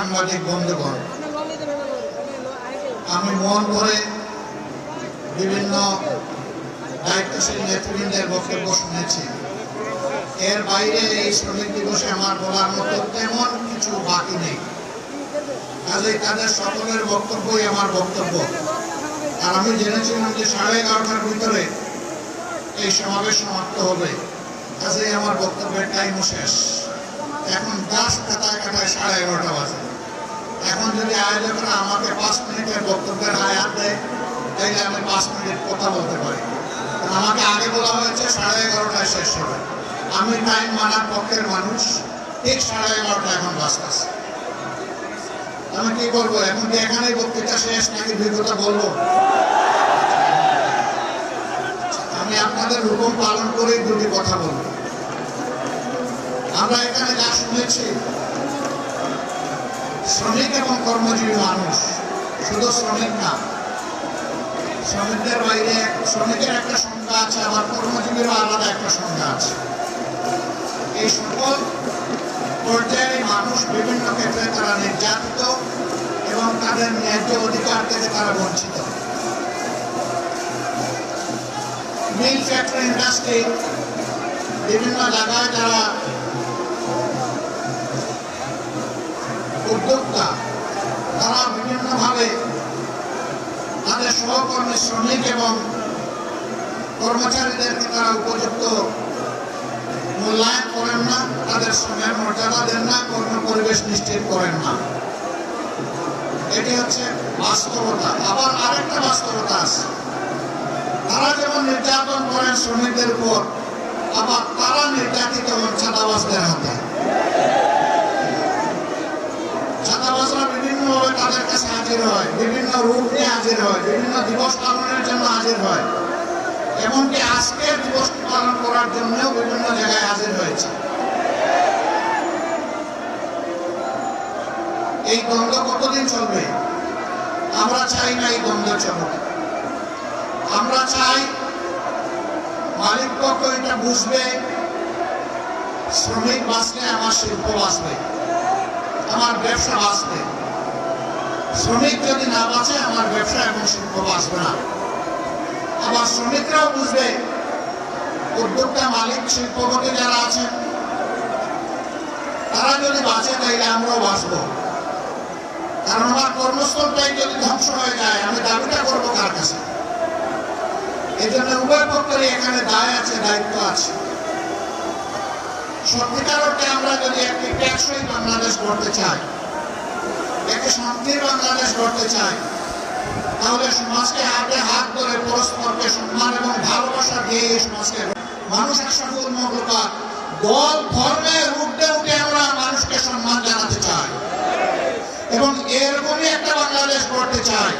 সাংবাদিক বন্ধুগণ আমি মন করে বিভিন্ন দায়িত্বশীল নেতৃবৃন্দের বক্তব্য শুনেছি। এর বাইরে এই শ্রমিক দিবসে আমার বলার মতো তেমন কিছু বাকি নেই। কাজেই তাদের সকলের বক্তব্যই আমার বক্তব্য। আর আমি জেনেছিলাম যে সাড়ে এগারোটার ভিতরে এই সমাবেশ সমাপ্ত হবে। কাজেই আমার বক্তব্যের টাইমও শেষ। এখন দাস কাটায় কাটায় সাড়ে এগারোটা বাজে। এখন যদি আয়োজন আয়োজকরা আমাকে পাঁচ মিনিটের বক্তব্যের আয়াত দেয় তাইলে আমি পাঁচ মিনিট কথা বলতে পারি। আমাকে আগে বলা হয়েছে, সাড়ে এগারোটায় শেষ হবে। আমি টাইম মানার পক্ষের মানুষ, ঠিক সাড়ে এগারোটা এখন বাজতেছে আমি কি বলব, এখন কি এখানেই বক্তৃতা শেষ নাকি দুই কথা বলব? আমি আপনাদের হুকুম পালন করে দুটি কথা বলব। আমরা এখানে যা শুনেছি শ্রমিক এবং কর্মজীবী মানুষ, শুধু শ্রমিক না, শ্রমিকদের বাইরে শ্রমিকের একটা সংজ্ঞা আছে, আবার কর্মজীবীরও আলাদা একটা সংজ্ঞা আছে। এই সকল পর্যায়ে মানুষ বিভিন্ন ক্ষেত্রে তারা নির্যাতিত এবং তাদের ন্যায্য অধিকার থেকে তারা বঞ্চিত। মিল ফ্যাক্টরি ইন্ডাস্ট্রি বিভিন্ন জায়গায় যারা উদ্যোক্তা তারা বিভিন্নভাবে তাদের সহকর্মী, শ্রমিক এবং কর্মচারীদেরকে তারা উপযুক্ত মূল্যায়ন করেন না, তাদের শ্রমের মর্যাদা দেন না কর্ম পরিবেশ নিশ্চিত করেন না। এটি হচ্ছে বাস্তবতা। আবার আরেকটা বাস্তবতা আছে। তারা যেমন নির্যাতন করেন শ্রমিকদের উপর, আবার তারা নির্যাতিত হন ছাদাবাসদের হাতে। ছাদাবাসরা বিভিন্নভাবে তাদের কাছে হাজির হয়, বিভিন্ন রূপ হাজির হয়, বিভিন্ন দিবস পালনের জন্য হাজির হয়। এমনকি আজকের দিবস পালন করার জন্যও বিভিন্ন জায়গায় হাজির হয়েছে। এই দ্বন্দ্ব কতদিন চলবে? আমরা চাই না এই দ্বন্দ্ব চলবে আমরা চাই মালিক পক্ষ এটা বুঝবে, শ্রমিক বাঁচলে আমার শিল্প বাঁচবে। আমার ব্যবসা বাঁচবে শ্রমিক যদি না বাঁচে, আমার ব্যবসা এবং শিল্প বাঁচবে না। আবার শ্রমিকরাও বুঝবে, উদ্যোক্তা, মালিক, শিল্পপতি যারা আছেন তারা যদি বাঁচে, তাইলে আমরাও বাঁচবো। কারণ আমার কর্মস্থলটাই যদি ধ্বংস হয়ে যায়, আমি দাবিটা করব কার কাছে? এই জন্য উভয় পক্ষেরই এখানে দায় আছে, দায়িত্ব আছে। সত্যিকার অর্থে আমরা টেকসই বাংলাদেশ গড়তে চাই একটি শান্তির বাংলাদেশ গড়তে চাই তাহলে সমাজকে হাতে হাত ধরে পরস্পরকে সম্মান এবং ভালোবাসা দিয়ে এই সমাজকে মানুষ সকল মহলকার দল ধর্মের উঠে উঠে আমরা মানুষকে সম্মান জানাতে চাই। এবং এরকমই একটা বাংলাদেশ গড়তে চাই।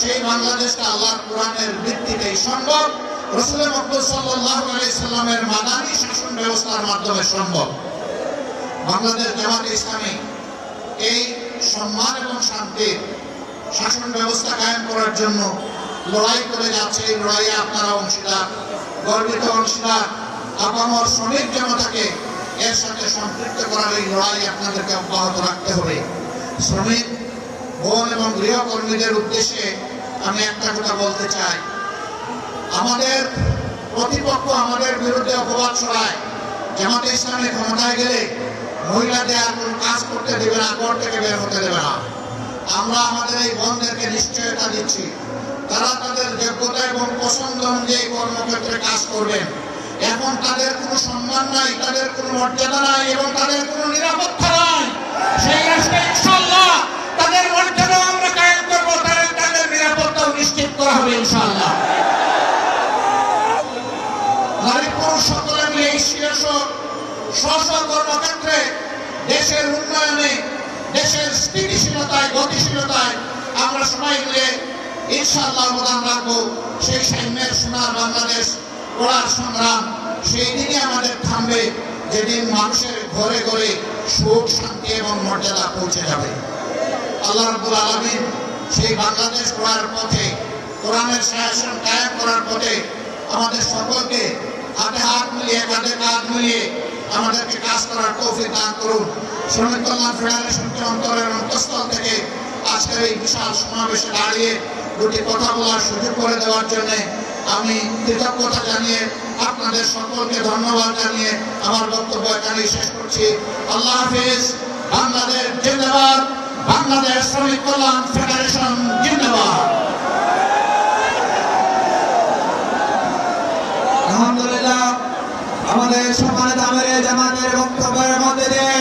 সেই বাংলাদেশটা আল্লাহ কোরআনের ভিত্তিতেই সম্ভব। রসুল মকবুল সাল্লাহ সাল্লামের মাদানী শাসন ব্যবস্থার মাধ্যমে সম্ভব। বাংলাদেশ জামাত ইসলামী এই সম্মান এবং শান্তির শাসন ব্যবস্থা কায়েম করার জন্য লড়াই করে যাচ্ছে এই লড়াইয়ে আপনারা অংশীদার, গর্বিত অংশীদার, আপামর শ্রমিক জনতাকে এর সাথে সম্পৃক্ত করার এই লড়াই আপনাদেরকে অব্যাহত রাখতে হবে। শ্রমিক, বোন এবং গৃহকর্মীদের উদ্দেশ্যে আমি একটা কথা বলতে চাই। আমাদের প্রতিপক্ষ আমাদের বিরুদ্ধে অপবাদ ছড়ায়। জামাতে ইসলামী ক্ষমতায় গেলে মহিলাদের আর কোনো কাজ করতে দেবে না, ঘর থেকে বের হতে দেবে না। আমরা আমাদের এই বন্ধেরকে নিশ্চয়তা দিচ্ছি। তারা তাদের যোগ্যতা এবং পছন্দ অনুযায়ী কর্মক্ষেত্রে কাজ করবেন। এখন তাদের কোনো সম্মান নাই, তাদের কোনো মর্যাদা নাই এবং তাদের কোনো নিরাপত্তা নাই। সেই স্ব কর্মক্ষেত্রে দেশের উন্নয়নে, দেশের স্থিতিশীলতায়, গতিশীলতায় আমরা সবাই মিলে ইনশাআল্লাহ অবদান রাখব। সেই সাম্যের সোনার বাংলাদেশ গড়ার সংগ্রাম, সেই দিনই আমাদের থামবে, যেদিন মানুষের ঘরে ঘরে সুখ, শান্তি এবং মর্যাদা পৌঁছে যাবে। আল্লাহ রাব্বুল আলামিন সেই বাংলাদেশ গড়ার পথে, কোরআনের শাসন কায়েম করার পথে আমাদের সকলকে হাতে হাত মিলিয়ে, কাঁধে কাঁধ মিলিয়ে আমাদেরকে কাজ করার তৌফিক দান করুন। শ্রমিক কল্যাণ ফেডারেশনকে অন্তরের অন্তঃস্থল থেকে আজকের এই বিশাল সমাবেশে দাঁড়িয়ে দুটি কথা বলার সুযোগ করে দেওয়ার জন্য আমি কৃতজ্ঞতা জানিয়ে আপনাদের সকলকে ধন্যবাদ জানিয়ে আমার বক্তব্য এখানেই শেষ করছি। আল্লাহ হাফিজ। বাংলাদেশ জিন্দাবাদ। বাংলাদেশ শ্রমিক কল্যাণ ফেডারেশন জিন্দাবাদ। আলহামদুলিল্লাহ। আমাদের সমাজ আমিরে জামাতের বক্তব্যের মধ্যে দিয়ে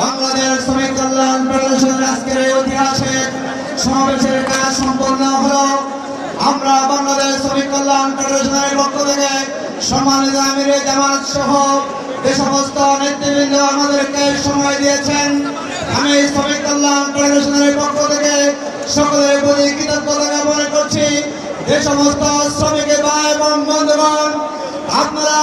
বাংলাদেশ শ্রমিক কল্যাণ ফেডারেশনের আজকের এই ঐতিহাসিক সমাবেশের কাজ সম্পন্ন হলো। আমরা বাংলাদেশ শ্রমিক কল্যাণ ফেডারেশনের পক্ষ থেকে সম্মানিত আমিরে জামাত সহ যে সমস্ত নেতৃবৃন্দ আমাদেরকে সময় দিয়েছেন। আমি শ্রমিক কল্যাণ ফেডারেশনের পক্ষ থেকে সকলের প্রতি কৃতজ্ঞতা জ্ঞাপন করছি। যে সমস্ত শ্রমিক ভাই এবং বন্ধুগণ, আপনারা